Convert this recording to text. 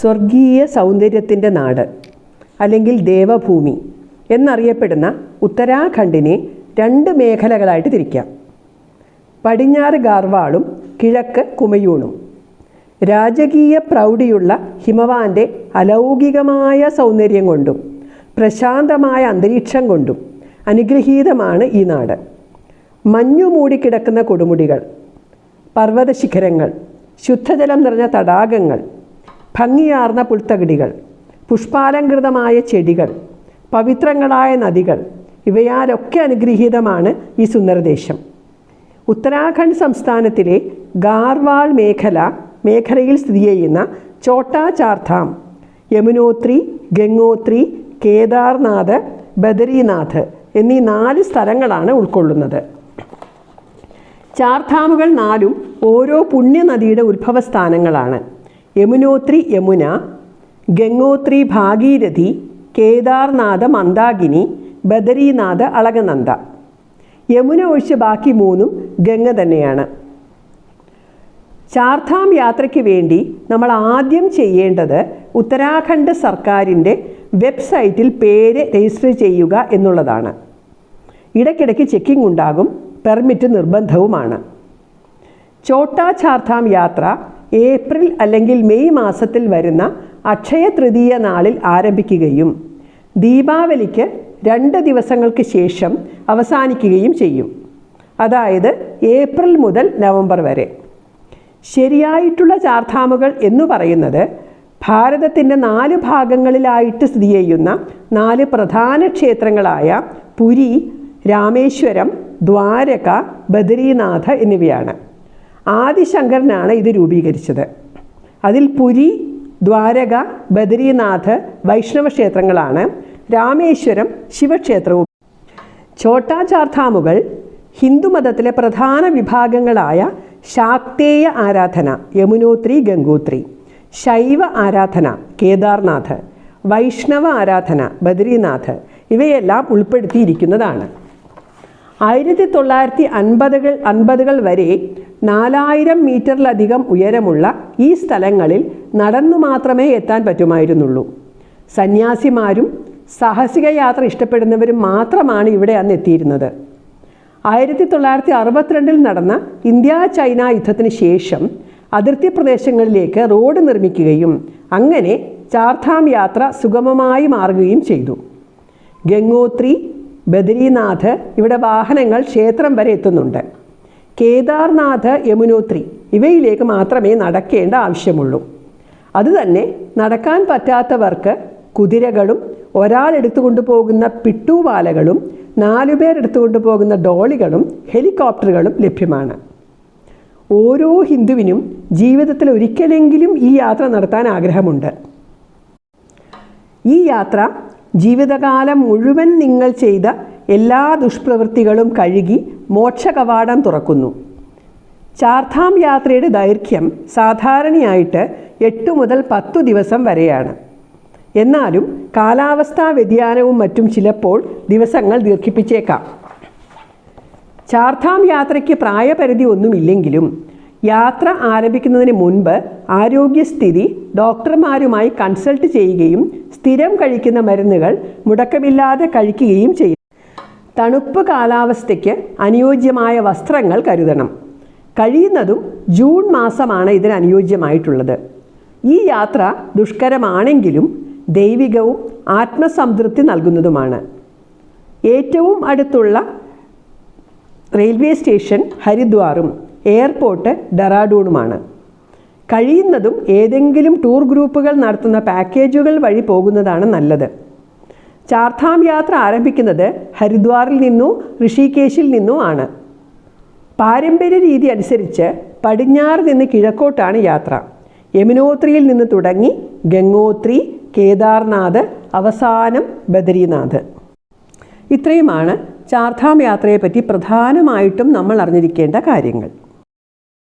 സ്വർഗീയ സൗന്ദര്യത്തിന്റെ നാട് അല്ലെങ്കിൽ ദേവഭൂമി എന്നറിയപ്പെടുന്ന ഉത്തരാഖണ്ഡിനെ രണ്ട് മേഖലകളായിട്ട് തിരിക്കാം. പടിഞ്ഞാറ് ഗാർവാളും കിഴക്ക് കുമയൂണും. രാജകീയ പ്രൗഢിയുള്ള ഹിമവാന്റെ അലൗകികമായ സൗന്ദര്യം കൊണ്ടും പ്രശാന്തമായ അന്തരീക്ഷം കൊണ്ടും അനുഗ്രഹീതമാണ് ഈ നാട്. മഞ്ഞു മൂടിക്കിടക്കുന്ന കൊടുമുടികൾ പർവത ശിഖരങ്ങൾ ശുദ്ധജലം നിറഞ്ഞ തടാകങ്ങൾ ഭംഗിയാർന്ന പുൽത്തകിടികൾ പുഷ്പാലങ്കൃതമായ ചെടികൾ പവിത്രങ്ങളായ നദികൾ ഇവയാലൊക്കെ അനുഗ്രഹീതമാണ് ഈ സുന്ദരദേശം. ഉത്തരാഖണ്ഡ് സംസ്ഥാനത്തിലെ ഗാർവാൾ മേഖല മേഖലയിൽ സ്ഥിതി ചെയ്യുന്ന ചോട്ടാ ചാർധാം യമുനോത്രി ഗംഗോത്രി കേദാർനാഥ് ബദരീനാഥ് എന്നീ നാല് സ്ഥലങ്ങളാണ് ഉൾക്കൊള്ളുന്നത്. ചാർധാമുകൾ നാലും ഓരോ പുണ്യനദിയുടെ ഉത്ഭവസ്ഥാനങ്ങളാണ്. യമുനോത്രി യമുന ഗംഗോത്രി ഭാഗീരഥി കേദാർനാഥ മന്ദാകിനി ബദരീനാഥ അളകനന്ദ. യമുന ഒഴിച്ച് ബാക്കി മൂന്നും ഗംഗ തന്നെയാണ്. ചാർധാം യാത്രയ്ക്ക് വേണ്ടി നമ്മൾ ആദ്യം ചെയ്യേണ്ടത് ഉത്തരാഖണ്ഡ് സർക്കാരിന്റെ വെബ്സൈറ്റിൽ പേര് രജിസ്റ്റർ ചെയ്യുക എന്നുള്ളതാണ്. ഇടയ്ക്കിടയ്ക്ക് ചെക്കിംഗ് ഉണ്ടാകും പെർമിറ്റ് നിർബന്ധവുമാണ്. ചോട്ടാ ചാർധാം യാത്ര ഏപ്രിൽ അല്ലെങ്കിൽ മെയ് മാസത്തിൽ വരുന്ന അക്ഷയ തൃതീയ നാളിൽ ആരംഭിക്കുകയും ദീപാവലിക്ക് രണ്ട് ദിവസങ്ങൾക്ക് ശേഷം അവസാനിക്കുകയും ചെയ്യും. അതായത് ഏപ്രിൽ മുതൽ നവംബർ വരെ. ശരിയായിട്ടുള്ള ചാർധാമുകൾ എന്ന് പറയുന്നത് ഭാരതത്തിന്റെ നാല് ഭാഗങ്ങളിലായിട്ട് സ്ഥിതി ചെയ്യുന്ന നാല് പ്രധാന ക്ഷേത്രങ്ങളായ പുരി രാമേശ്വരം ദ്വാരക ബദരീനാഥ് എന്നിവയാണ്. ആദിശങ്കരനാണ് ഇത് രൂപീകരിച്ചത്. അതിൽ പുരി ദ്വാരക ബദരീനാഥ് വൈഷ്ണവ ക്ഷേത്രങ്ങളാണ് രാമേശ്വരം ശിവക്ഷേത്രവും. ഛോട്ടാ ചാർധാമുകൾ ഹിന്ദുമതത്തിലെ പ്രധാന വിഭാഗങ്ങളായ ശാക്തേയ ആരാധന യമുനോത്രി ഗംഗോത്രി. ശൈവ ആരാധന കേദാർനാഥ്. വൈഷ്ണവ ആരാധന ബദരീനാഥ്. ഇവയെല്ലാം ഉൾപ്പെടുത്തിയിരിക്കുന്നതാണ്. ആയിരത്തി തൊള്ളായിരത്തി അൻപതുകൾ അൻപതുകൾ വരെ നാലായിരം മീറ്ററിലധികം ഉയരമുള്ള ഈ സ്ഥലങ്ങളിൽ നടന്നു മാത്രമേ എത്താൻ പറ്റുമായിരുന്നുള്ളൂ. സന്യാസിമാരും സാഹസിക യാത്ര ഇഷ്ടപ്പെടുന്നവരും മാത്രമാണ് ഇവിടെ അന്ന് എത്തിയിരുന്നത്. ആയിരത്തി തൊള്ളായിരത്തി അറുപത്തിരണ്ടിൽ നടന്ന ഇന്ത്യ ചൈന യുദ്ധത്തിന് ശേഷം അതിർത്തി പ്രദേശങ്ങളിലേക്ക് റോഡ് നിർമ്മിക്കുകയും അങ്ങനെ ചാർധാം യാത്ര സുഗമമായി മാറുകയും ചെയ്തു. ഗംഗോത്രി ബദരീനാഥ് ഇവിടെ വാഹനങ്ങൾ ക്ഷേത്രം വരെ എത്തുന്നുണ്ട്. കേദാർനാഥ് യമുനോത്രി ഇവയിലേക്ക് മാത്രമേ നടക്കേണ്ട ആവശ്യമുള്ളൂ. അതുതന്നെ നടക്കാൻ പറ്റാത്തവർക്ക് കുതിരകളും ഒരാൾ എടുത്തുകൊണ്ടു പോകുന്ന പിട്ടൂവാലകളും നാലുപേർ എടുത്തുകൊണ്ടു പോകുന്ന ഡോളികളും ഹെലികോപ്റ്ററുകളും ലഭ്യമാണ്. ഓരോ ഹിന്ദുവിനും ജീവിതത്തിൽ ഒരിക്കലെങ്കിലും ഈ യാത്ര നടത്താൻ ആഗ്രഹമുണ്ട്. ഈ യാത്ര ജീവിതകാലം മുഴുവൻ നിങ്ങൾ ചെയ്ത എല്ലാ ദുഷ്പ്രവൃത്തികളും കഴുകി മോക്ഷകവാടം തുറക്കുന്നു. ചാർധാം യാത്രയുടെ ദൈർഘ്യം സാധാരണയായിട്ട് എട്ട് മുതൽ പത്തു ദിവസം വരെയാണ്. എന്നാലും കാലാവസ്ഥാ വ്യതിയാനവും മറ്റും ചിലപ്പോൾ ദിവസങ്ങൾ ദീർഘിപ്പിച്ചേക്കാം. ചാർധാം യാത്രയ്ക്ക് പ്രായപരിധി ഒന്നുമില്ലെങ്കിലും യാത്ര ആരംഭിക്കുന്നതിന് മുൻപ് ആരോഗ്യസ്ഥിതി ഡോക്ടർമാരുമായി കൺസൾട്ട് ചെയ്യുകയും സ്ഥിരം കഴിക്കുന്ന മരുന്നുകൾ മുടക്കമില്ലാതെ കഴിക്കുകയും ചെയ്യും തണുപ്പ് കാലാവസ്ഥയ്ക്ക് അനുയോജ്യമായ വസ്ത്രങ്ങൾ കരുതണം. കഴിയുന്നതും ജൂൺ മാസമാണ് ഇതിന് അനുയോജ്യമായിട്ടുള്ളത്. ഈ യാത്ര ദുഷ്കരമാണെങ്കിലും ദൈവികവും ആത്മസംതൃപ്തി നൽകുന്നതുമാണ്. ഏറ്റവും അടുത്തുള്ള റെയിൽവേ സ്റ്റേഷൻ ഹരിദ്വാറും എയർപോർട്ട് ഡെറാഡൂണുമാണ്. കഴിയുന്നതും ഏതെങ്കിലും ടൂർ ഗ്രൂപ്പുകൾ നടത്തുന്ന പാക്കേജുകൾ വഴി പോകുന്നതാണ് നല്ലത്. ചാർധാം യാത്ര ആരംഭിക്കുന്നത് ഹരിദ്വാറിൽ നിന്നോ ഋഷികേശിൽ നിന്നോ ആണ്. പാരമ്പര്യ രീതി അനുസരിച്ച് പടിഞ്ഞാറ് നിന്ന് കിഴക്കോട്ടാണ് യാത്ര. യമുനോത്രിയിൽ നിന്ന് തുടങ്ങി ഗംഗോത്രി കേദാർനാഥ് അവസാനം ബദരീനാഥ്. ഇത്രയുമാണ് ചാർധാം യാത്രയെപ്പറ്റി പ്രധാനമായിട്ടും നമ്മൾ അറിഞ്ഞിരിക്കേണ്ട കാര്യങ്ങൾ.